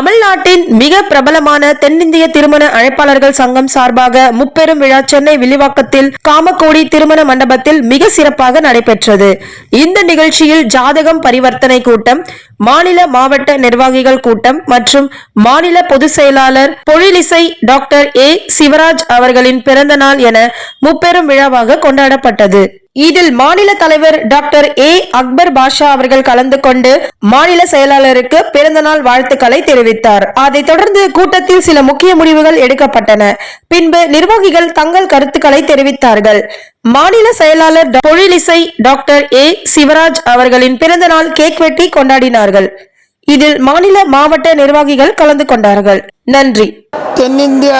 தமிழ்நாட்டின் மிக பிரபலமான தென்னிந்திய திருமண அழைப்பாளர்கள் சங்கம் சார்பாக முப்பெரும் விழா சென்னை வில்லிவாக்கத்தில் காமக்கோடி திருமண மண்டபத்தில் மிக சிறப்பாக நடைபெற்றது. இந்த நிகழ்ச்சியில் ஜாதகம் பரிவர்த்தனை கூட்டம் மாநில மாவட்ட நிர்வாகிகள் கூட்டம் மற்றும் மாநில பொதுச் செயலாளர் பொழிலிசை டாக்டர் ஏ சிவராஜ் அவர்களின் பிறந்த நாள் என முப்பெரும் விழாவாக கொண்டாடப்பட்டது. இதில் மாநில தலைவர் டாக்டர் ஏ. அக்பர் பாஷா அவர்கள் கலந்து கொண்டு மாநில செயலாளருக்கு பிறந்தநாள் வாழ்த்துக்களை தெரிவித்தார். அதைத் தொடர்ந்து கூட்டத்தில் சில முக்கிய முடிவுகள் எடுக்கப்பட்டன. பின்பு நிர்வாகிகள் தங்கள் கருத்துக்களை தெரிவித்தார்கள். மாநில செயலாளர் தொழிலிசை டாக்டர் ஏ. சிவராஜ் அவர்களின் பிறந்தநாள் கேக் வெட்டி கொண்டாடினார்கள். இதில் மாநில மாவட்ட நிர்வாகிகள் கலந்து கொண்டார்கள். நன்றி. தென்னிந்திய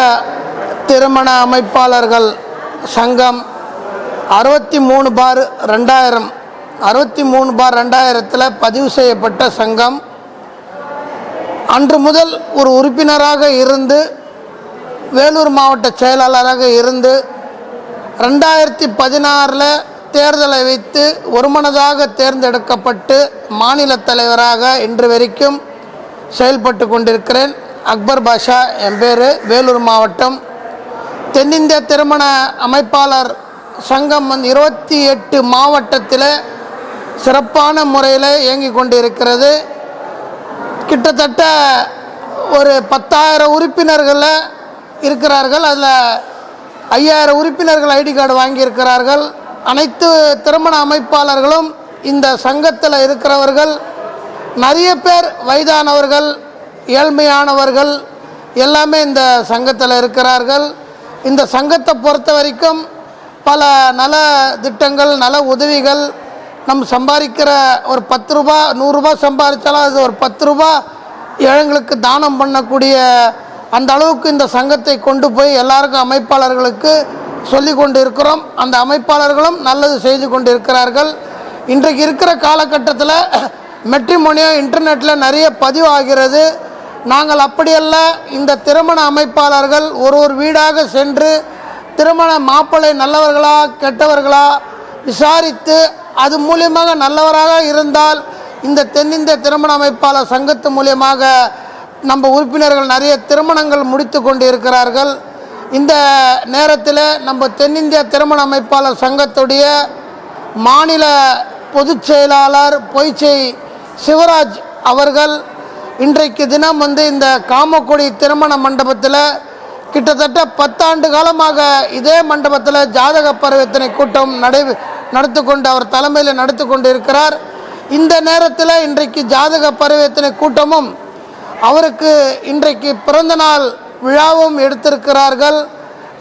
திருமண அமைப்பாளர்கள் சங்கம் அறுபத்தி மூணு பார் ரெண்டாயிரம் அறுபத்தி மூணு பார் ரெண்டாயிரத்தில் பதிவு செய்யப்பட்ட சங்கம். அன்று முதல் ஒரு உறுப்பினராக இருந்து வேலூர் மாவட்ட செயலாளராக இருந்து ரெண்டாயிரத்தி பதினாறில் தேர்தலை வைத்து ஒருமனதாக தேர்ந்தெடுக்கப்பட்டு மாநில தலைவராக இன்று வரைக்கும் செயல்பட்டு கொண்டிருக்கிறேன். அக்பர் பாஷா என் பேர் வேலூர் மாவட்டம். தென்னிந்திய திருமண அமைப்பாளர் சங்கம் வந்து இருபத்தி எட்டு மாவட்டத்தில் சிறப்பான முறையில் இயங்கி கொண்டிருக்கிறது. கிட்டத்தட்ட ஒரு பத்தாயிரம் உறுப்பினர்களில் இருக்கிறார்கள். அதில் ஐயாயிரம் உறுப்பினர்கள் ஐடி கார்டு வாங்கியிருக்கிறார்கள். அனைத்து திருமண அமைப்பாளர்களும் இந்த சங்கத்தில் இருக்கிறவர்கள். நிறைய பேர் வயதானவர்கள் ஏழ்மையானவர்கள் எல்லாமே இந்த சங்கத்தில் இருக்கிறார்கள். இந்த சங்கத்தை பொறுத்த வரைக்கும் பல நல திட்டங்கள் நல உதவிகள் நம்ம சம்பாதிக்கிற ஒரு பத்து ரூபா நூறுரூபா சம்பாதிச்சாலும் அது ஒரு பத்து ரூபா ஏழைங்களுக்கு தானம் பண்ணக்கூடிய அந்த அளவுக்கு இந்த சங்கத்தை கொண்டு போய் எல்லாருக்கும் அமைப்பாளர்களுக்கு சொல்லி கொண்டு இருக்கிறோம் அந்த அமைப்பாளர்களும் நல்லது செய்து கொண்டு இருக்கிறார்கள் இன்றைக்கு இருக்கிற காலகட்டத்தில் மெட்ரிமோனியோ இன்டர்நெட்டில் நிறைய பதிவாகிறது. நாங்கள் அப்படியல்ல இந்த திருமண அமைப்பாளர்கள் ஒரு ஒரு வீடாக சென்று திருமண மாப்பிள்ளை நல்லவர்களா கெட்டவர்களா விசாரித்து அது மூலியமாக நல்லவராக இருந்தால் இந்த தென்னிந்திய திருமண அமைப்பாளர் சங்கத்து மூலியமாக நம்ம உறுப்பினர்கள் நிறைய திருமணங்கள் முடித்து கொண்டு இருக்கிறார்கள் இந்த நேரத்தில் நம்ம தென்னிந்திய திருமண அமைப்பாளர் சங்கத்துடைய மாநில பொதுச் செயலாளர் பொய்ச்சை சிவராஜ் அவர்கள் இன்றைக்கு தினம் வந்து இந்த காமக்குடி திருமண மண்டபத்தில் கிட்டத்தட்ட பத்தாண்டு காலமாக இதே மண்டபத்தில் ஜாதக பரிவர்த்தனை கூட்டம் நடை நடத்து கொண்டு அவர் தலைமையில் நடத்தி கொண்டு இருக்கிறார் இந்த நேரத்தில் இன்றைக்கு ஜாதக பரிவர்த்தனை கூட்டமும் அவருக்கு இன்றைக்கு பிறந்தநாள் விழாவும் எடுத்திருக்கிறார்கள்.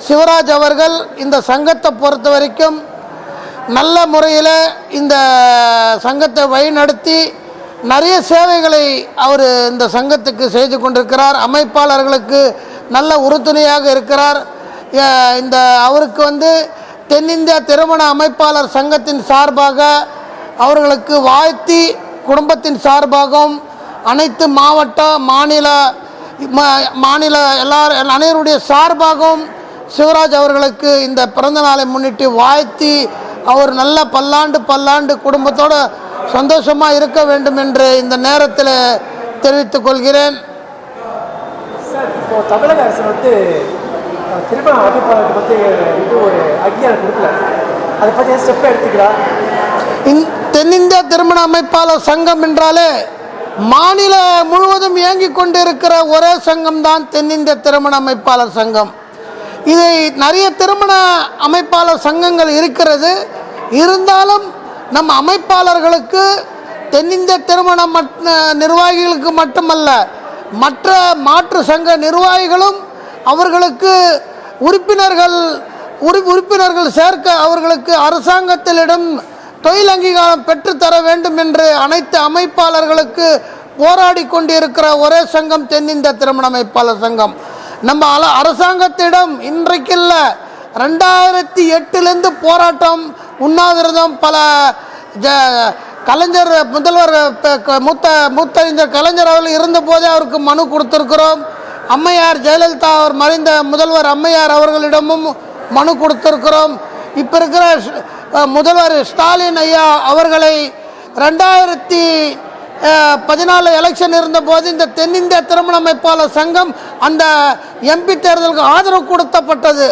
சிவராஜ் அவர்கள் இந்த சங்கத்தை பொறுத்த வரைக்கும் நல்ல முறையில் இந்த சங்கத்தை வழிநடத்தி நிறைய சேவைகளை அவர் இந்த சங்கத்துக்கு செய்து கொண்டிருக்கிறார். அமைப்பாளர்களுக்கு நல்ல உறுதுணையாக இருக்கிறார். இந்த அவருக்கு வந்து தென்னிந்திய திருமண அமைப்பாளர் சங்கத்தின் சார்பாக அவர்களுக்கு வாழ்த்தி குடும்பத்தின் சார்பாகவும் அனைத்து மாவட்ட மாநில மாநில எல்லார் அனைவருடைய சார்பாகவும் சிவராஜ் அவர்களுக்கு இந்த பிறந்த நாளை முன்னிட்டு வாழ்த்தி அவர் நல்ல பல்லாண்டு பல்லாண்டு குடும்பத்தோடு சந்தோஷமாக இருக்க வேண்டும் என்று இந்த நேரத்தில் தெரிவித்துக் கொள்கிறேன். இப்போ தமிழக அரசு வந்து திருமண அமைப்பாளருக்கு பற்றி இது ஒரு அங்கீகாரம் கொடுக்கல. அதை பற்றி ஸ்டெப் எடுத்துக்கிறா? தென்னிந்திய திருமண அமைப்பாளர் சங்கம் என்றாலே மாநில முழுவதும் இயங்கிக் கொண்டிருக்கிற ஒரே சங்கம் தான் தென்னிந்திய திருமண அமைப்பாளர் சங்கம். இதை நிறைய திருமண அமைப்பாளர் சங்கங்கள் இருக்கிறது. இருந்தாலும் நம் அமைப்பாளர்களுக்கு தென்னிந்திய திருமண மட் நிர்வாகிகளுக்கு மட்டுமல்ல மற்ற மாற்று சங்க நிர்வாகிகளும் அவர்களுக்கு உறுப்பினர்கள் உறு உறுப்பினர்கள் சேர்க்க அவர்களுக்கு அரசாங்கத்திலிடம் தொழில் அங்கீகாரம் பெற்றுத்தர வேண்டும் என்று அனைத்து அமைப்பாளர்களுக்கு போராடி கொண்டிருக்கிற ஒரே சங்கம் தென்னிந்திய திருமண அமைப்பாளர் சங்கம். நம்ம அல அரசாங்கத்திடம் இன்றைக்கில்ல ரெண்டாயிரத்தி எட்டுலேருந்து போராட்டம் உண்ணாவிரதம் பல ஜ கலைஞர் முதல்வர் மூத்த மூத்த மூத்தறிஞர் கலைஞர் அவர்கள் இருந்தபோதே அவருக்கு மனு கொடுத்திருக்கிறோம். அம்மையார் ஜெயலலிதா அவர் மறைந்த முதல்வர் அம்மையார் அவர்களிடமும் மனு கொடுத்திருக்கிறோம். இப்போ இருக்கிற முதல்வர் ஸ்டாலின் ஐயா அவர்களை ரெண்டாயிரத்தி பதினாலு எலெக்ஷன் இருந்தபோது இந்த தென்னிந்திய திருமண அமைப்பாளர் சங்கம் அந்த எம்பி தேர்தலுக்கு ஆதரவு கொடுத்தப்பட்டது.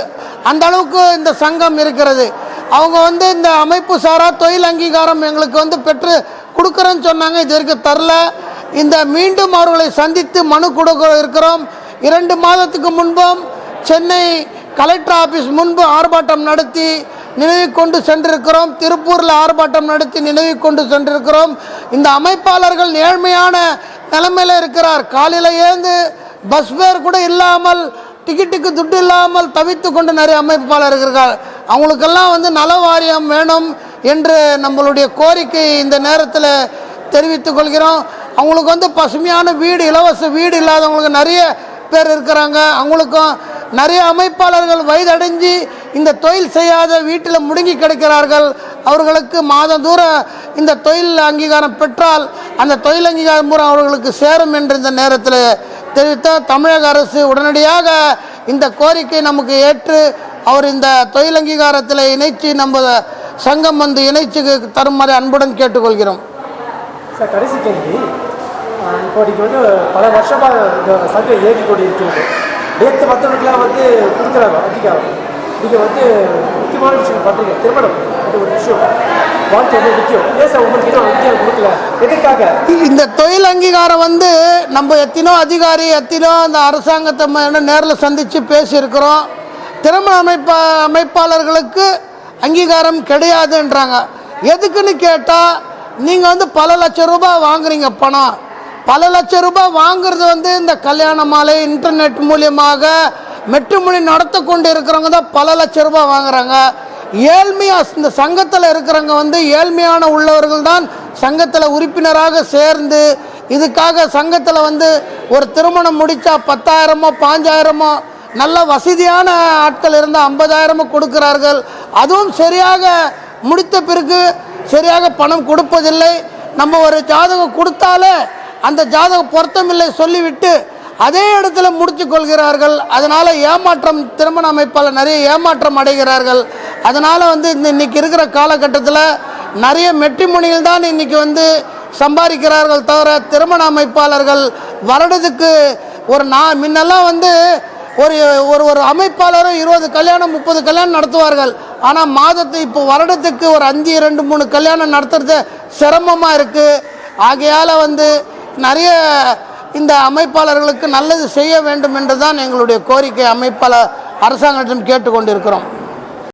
அந்த அளவுக்கு இந்த சங்கம் இருக்கிறது. அவங்க வந்து இந்த அமைப்பு சாரா தொழில் அங்கீகாரம் எங்களுக்கு வந்து பெற்று கொடுக்குறேன்னு சொன்னாங்க. இது வரைக்கும் தரல. இந்த மீண்டும் அவர்களை சந்தித்து மனு கொடுக்க இருக்கிறோம். இரண்டு மாதத்துக்கு முன்பும் சென்னை கலெக்டர் ஆஃபீஸ் முன்பு ஆர்ப்பாட்டம் நடத்தி நினைவு கொண்டு சென்றிருக்கிறோம். திருப்பூரில் ஆர்ப்பாட்டம் நடத்தி நினைவு கொண்டு சென்றிருக்கிறோம். இந்த அமைப்பாளர்கள் ஏழ்மையான நிலைமையில் இருக்கிறார். காலையில் ஏந்து பஸ் ஃபேர் கூட இல்லாமல் டிக்கெட்டுக்கு துட்டு இல்லாமல் தவித்து கொண்டு நிறைய அமைப்பாளர் இருக்கிறார் அவங்களுக்கெல்லாம் வந்து நல வாரியம் வேணும் என்று நம்மளுடைய கோரிக்கை இந்த நேரத்தில் தெரிவித்துக் கொள்கிறோம். அவங்களுக்கு வந்து பசுமையான வீடு இலவச வீடு இல்லாதவங்களுக்கு நிறைய பேர் இருக்கிறாங்க. அவங்களுக்கும் நிறைய அமைப்பாளர்கள் வயதடைஞ்சு இந்த தொழில் செய்யாத வீட்டில் முடுங்கி கிடக்கிறார்கள். அவர்களுக்கு மாதம் தூரம் இந்த தொழில் அங்கீகாரம் பெற்றால் அந்த தொழில் அங்கீகாரம் பூரா அவர்களுக்கு சேரும் என்று இந்த நேரத்தில் தெரிவித்த தமிழக அரசு உடனடியாக இந்த கோரிக்கை நமக்கு ஏற்று அவர் இந்த தொழில் அங்கீகாரத்தில் இணைச்சு நம்ம சங்கம் வந்து இணைச்சு தருமாறு அன்புடன் கேட்டுக்கொள்கிறோம். சார் கடைசி கேள்வி. ஆஹ் இப்போ நீங்கள் வந்து பல வருஷமாக இந்த சங்கம் இயங்கி கொண்டு இருக்கிறது நேற்று மற்றவங்களுக்குலாம் வந்து கொடுக்குறாங்க அங்கீகாரம் நீங்கள் வந்து முக்கியமான விஷயம் பண்ணுறீங்க திருமணம் அது ஒரு விஷயம். இந்த தொழில் அங்கீகாரம் வந்து நம்ம எத்தனோ அதிகாரி எத்தனோ அந்த அரசாங்கத்தை நேரில் சந்தித்து பேசியிருக்கிறோம். திருமண அமைப்பா அமைப்பாளர்களுக்கு அங்கீகாரம் கிடையாதுன்றாங்க. எதுக்குன்னு கேட்டால் நீங்கள் வந்து பல லட்சம் ரூபாய் வாங்குறீங்க பணம். பல லட்சம் ரூபாய் வாங்குறது வந்து இந்த கல்யாண மாலை இன்டர்நெட் மூலியமாக மெட்டுமொழி நடத்த கொண்டு இருக்கிறவங்க தான் பல லட்சம் ரூபாய் வாங்குறாங்க. ஏழ்மையாக இந்த சங்கத்தில் இருக்கிறவங்க வந்து ஏழ்மையான உள்ளவர்கள் தான் சங்கத்தில் உறுப்பினராக சேர்ந்து இதுக்காக சங்கத்தில் வந்து ஒரு திருமணம் முடித்தா பத்தாயிரமோ பாஞ்சாயிரமோ நல்ல வசதியான ஆட்கள் இருந்தால் ஐம்பதாயிரமும் கொடுக்கிறார்கள். அதுவும் சரியாக முடித்த பிறகு சரியாக பணம் கொடுப்பதில்லை. நம்ம ஒரு ஜாதகம் கொடுத்தாலே அந்த ஜாதகம் பொருத்தமில்லை சொல்லிவிட்டு அதே இடத்துல முடித்து கொள்கிறார்கள். அதனால் ஏமாற்றம் திருமண அமைப்பால் நிறைய ஏமாற்றம் அடைகிறார்கள். அதனால் வந்து இந்த இன்னைக்கு இருக்கிற காலகட்டத்தில் நிறைய மெட்ரிமொழிகள் தான் இன்னைக்கு வந்து சம்பாதிக்கிறார்கள் தவிர திருமண அமைப்பாளர்கள் வருடத்துக்கு ஒரு நா முன்னெல்லாம் வந்து ஒரு ஒரு ஒரு அமைப்பாளரும் இருபது கல்யாணம் முப்பது கல்யாணம் நடத்துவார்கள். ஆனால் மாதத்து இப்போ வருடத்துக்கு ஒரு அஞ்சு ரெண்டு மூணு கல்யாணம் நடத்துறது சிரமமாக இருக்குது ஆகையால் வந்து நிறைய இந்த அமைப்பாளர்களுக்கு நல்லது செய்ய வேண்டும் என்று தான் எங்களுடைய கோரிக்கை அமைப்பாளர் அரசாங்கத்திடம் கேட்டுக்கொண்டிருக்கிறோம்.